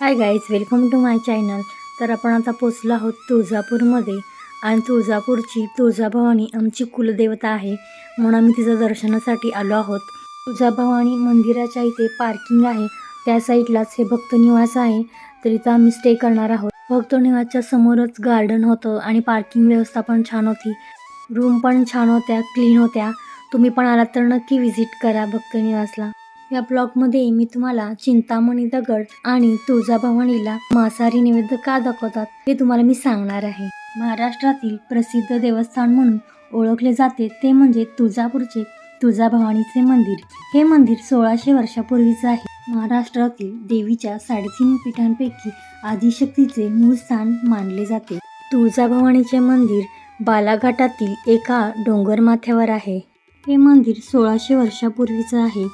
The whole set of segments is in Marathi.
Hi guys welcome to my channel तर आपण आता पोचलो आहोत तुळजापूरमध्ये. आणि तुळजापूरची तुळजाभवानी आमची कुलदेवता आहे म्हणून आम्ही तिचं दर्शनासाठी आलो आहोत. तुळजाभवानी मंदिराच्या इथे पार्किंग आहे. त्या साईडलाच हे भक्त निवास आहे. तर इथं आम्ही स्टे करणार आहोत. भक्त निवासच्या समोरच गार्डन होतं आणि पार्किंग व्यवस्था पण छान होती. रूम पण छान होत्या क्लीन होत्या. तुम्ही पण आलात तर नक्की व्हिजिट करा भक्त निवासला. या ब्लॉगमध्ये मी तुम्हाला चिंतामणी दगड आणि तुळजाभवानीला मांसाहारी नैवेद्य का दाखवतात हे तुम्हाला मी सांगणार आहे. महाराष्ट्रातील प्रसिद्ध देवस्थान म्हणून ओळखले जाते ते म्हणजे तुळजापूरचे तुळजाभवानीचे मंदिर. हे मंदिर सोळाशे वर्षापूर्वीचे आहे. महाराष्ट्रातील देवीच्या साडेतीन पीठांपैकी आदिशक्तीचे मूळ स्थान मानले जाते. तुळजाभवानीचे मंदिर बालाघाटातील एका डोंगरमाथ्यावर आहे. हे मंदिर सोळाशे वर्षापूर्वीचं आहे.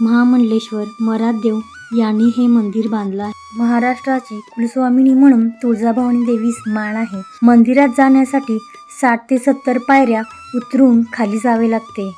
महामंडलेश्वर मराठदेव यांनी हे मंदिर बांधलं आहे. महाराष्ट्राची कुलस्वामिनी म्हणून तुळजाभवानी देवीस मान आहे. मंदिरात जाण्यासाठी साठ ते सत्तर पायऱ्या उतरून खाली जावे लागते.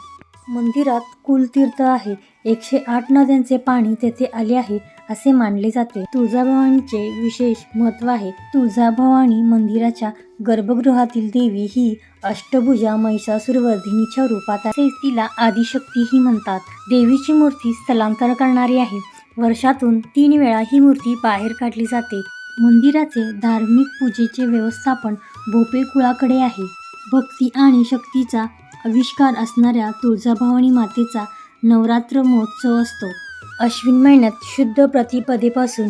मंदिरात कुलतीर्थ आहे. एकशे आठ नद्यांचे पाणी तेथे आले आहे. असे मानले जाते. तुळजाभवानीचे विशेष महत्त्व आहे. तुळजाभवानी मंदिराच्या गर्भगृहातील देवी ही अष्टभुजा महिषासुरवर्धिनीच्या रूपात तसेच तिला आदिशक्तीही म्हणतात. देवीची मूर्ती स्थलांतर करणारी आहे. वर्षातून तीन वेळा ही मूर्ती बाहेर काढली जाते. मंदिराचे धार्मिक पूजेचे व्यवस्थापन भोपे कुळाकडे आहे. भक्ती आणि शक्तीचा आविष्कार असणाऱ्या तुळजाभवानी मातेचा नवरात्र महोत्सव असतो. अश्विन महिन्यात शुद्ध प्रतिपदेपासून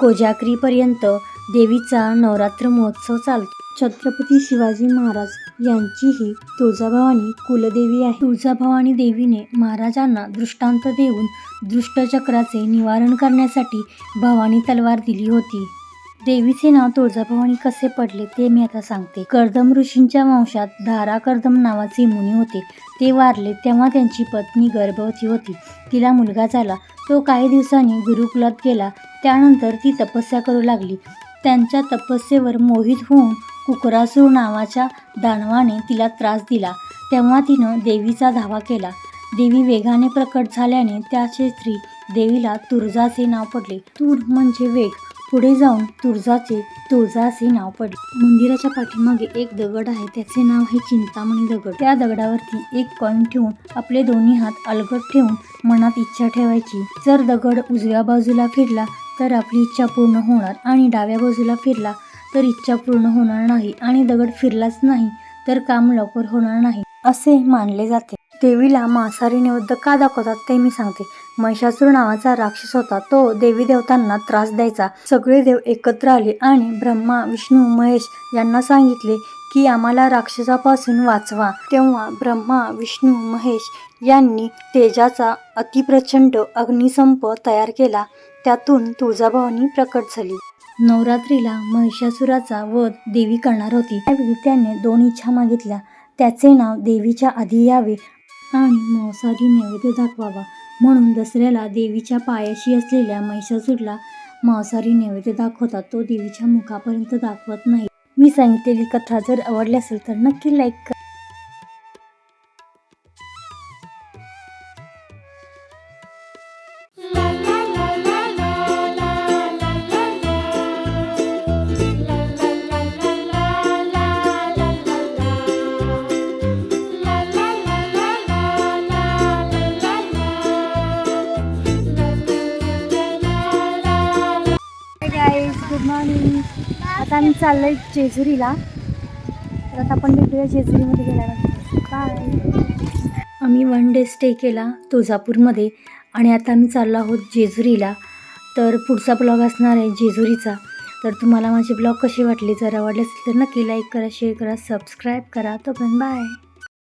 कोजागरीपर्यंत देवीचा नवरात्र महोत्सव चालतो. छत्रपती शिवाजी महाराज यांची ही तुळजाभवानी कुलदेवी आहे. तुळजाभवानी देवीने महाराजांना दृष्टांत देऊन दृष्टचक्राचे निवारण करण्यासाठी भवानी तलवार दिली होती. देवीचे नाव तुळजाभवानी कसे पडले ते मी आता सांगते. कर्दम ऋषींच्या वंशात धारा कर्दम नावाचे मुनी होते. ते वारले तेव्हा त्यांची पत्नी गर्भवती होती. तिला मुलगा झाला. तो काही दिवसांनी गुरुकुलात गेला. त्यानंतर ती तपस्या करू लागली. त्यांच्या तपस्येवर मोहित होऊन कुकरासूर नावाच्या दानवाने तिला त्रास दिला. तेव्हा तिनं देवीचा धावा केला. देवी वेगाने प्रकट झाल्याने त्याचे स्त्री देवीला तुर्जाचे नाव पडले. तूर म्हणजे वेग. पुढे जाऊन तुळजाचे तुळजा असे नाव पडले. मंदिराच्या पाठीमागे एक दगड आहे. त्याचे नाव हे चिंतामणी दगड. त्या दगडावरती एक कॉईन ठेवून आपले दोन्ही हात अलगट ठेवून मनात इच्छा ठेवायची. जर दगड उजव्या बाजूला फिरला तर आपली इच्छा पूर्ण होणार. आणि डाव्या बाजूला फिरला तर इच्छा पूर्ण होणार नाही. आणि दगड फिरलाच नाही तर काम लवकर होणार नाही असे मानले जाते. देवीला मांसाहारी नैवेद्य का दाखवतात ते मी सांगते. महिषासूर नावाचा राक्षस होता. तो देवी देवतांना त्रास द्यायचा. सगळे देव एकत्र आले आणि ब्रह्मा विष्णू महेश यांना सांगितले की आम्हाला राक्षसापासून वाचवा. तेव्हा ब्रह्मा विष्णू महेश यांनी तेजाचा अतिप्रचंड अग्निसंप तयार केला. त्यातून तुळजाभवानी प्रकट झाली. नवरात्रीला महिषासुराचा वध देवी करणार होती. त्यावेळी त्याने दोन इच्छा मागितल्या. त्याचे नाव देवीच्या आधी यावे आणि मांसाहारी नैवेद्य दाखवावा. म्हणून दसऱ्याला देवीच्या पायाशी असलेल्या महिषासूरला मांसाहारी नैवेद्य दाखवतात. तो देवीच्या मुखापर्यंत दाखवत नाही. मी सांगितलेली कथा जर आवडली असेल तर नक्की लाईक करा. गुड मॉर्निंग आता आम्ही आहे जेजुरीला. तर आता आपण भेटूया जेजुरीमध्ये गेल्यानंतर. बाय आम्ही वन डे स्टे केला तुळजापूरमध्ये आणि आता आम्ही चाललो आहोत जेजुरीला. तर पुढचा ब्लॉग असणार आहे जेजुरीचा. तर तुम्हाला माझे ब्लॉग कसे वाटले जर आवडले असेल तर नक्की लाईक करा शेअर करा सबस्क्राईब करा. तो पण बाय